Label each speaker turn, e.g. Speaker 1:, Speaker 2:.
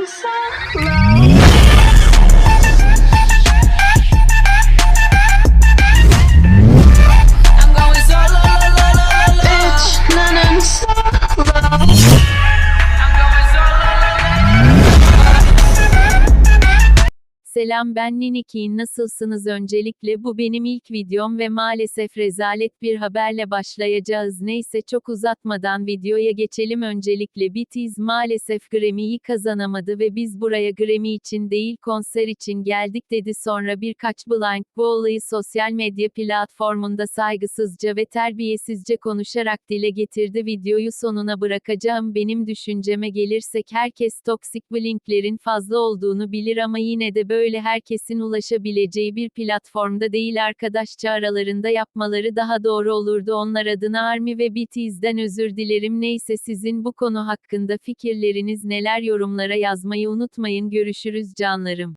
Speaker 1: danza. Selam ben Niniki nasılsınız? Öncelikle bu benim ilk videom ve maalesef rezalet bir haberle başlayacağız. Neyse çok uzatmadan videoya geçelim. Öncelikle BTS maalesef Grammy'yi kazanamadı ve biz buraya Grammy için değil konser için geldik dedi. Sonra birkaç blank bu olayı sosyal medya platformunda saygısızca ve terbiyesizce konuşarak dile getirdi. Videoyu sonuna bırakacağım. Benim düşünceme gelirsek herkes toksik blinklerin fazla olduğunu bilir ama yine de böyle herkesin ulaşabileceği bir platformda değil arkadaşça aralarında yapmaları daha doğru olurdu. Onlar adına Army ve BTS'den özür dilerim. Neyse sizin bu konu hakkında fikirleriniz neler yorumlara yazmayı unutmayın. Görüşürüz canlarım.